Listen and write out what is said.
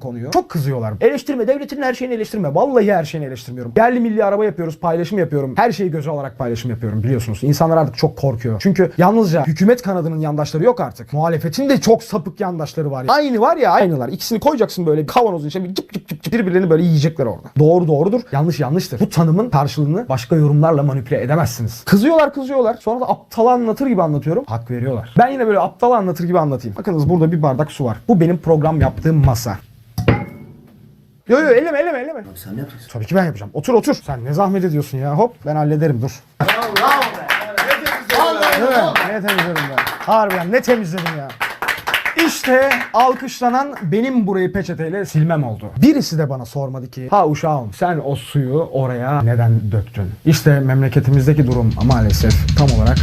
konuyu. Çok kızıyorlar. Eleştirme, devletin her şeyini eleştirme. Vallahi her şeyini eleştirmiyorum. Yerli milli araba yapıyoruz, paylaşım yapıyorum. Her şeyi göze alarak paylaşım yapıyorum biliyorsunuz. İnsanlar artık çok korkuyor. Çünkü yalnızca hükümet kanadının yandaşları yok artık. Muhalefetin de çok sapık yandaşları var. Aynı var ya aynılar. İkisini koyacaksın böyle bir kavanozun içine bir cıp cıp cıp cıp birbirlerini böyle yiyecekler orada. Doğru doğrudur, yanlış yanlıştır. Bu tanımın karşılığını başka yorumlarla manipüle edemezsiniz. Kızıyorlar kızıyorlar. Sonra da aptal anlatır gibi anlatıyorum. Hak veriyorlar. Ben yine böyle aptal anlatır gibi anlatayım. Bakınız burada bir bardak su var. Bu benim program yaptığım masa. Yo yo elleme elleme elleme. Sen ne yapacaksın? Tabii ki ben yapacağım. Otur otur. Sen ne zahmet ediyorsun ya. Hop ben hallederim dur. Değil mi? Ne temizledim ben. Harbiden ne temizledim ya. İşte alkışlanan benim burayı peçeteyle silmem oldu. Birisi de bana sormadı ki ha uşağım sen o suyu oraya neden döktün? İşte memleketimizdeki durum maalesef tam olarak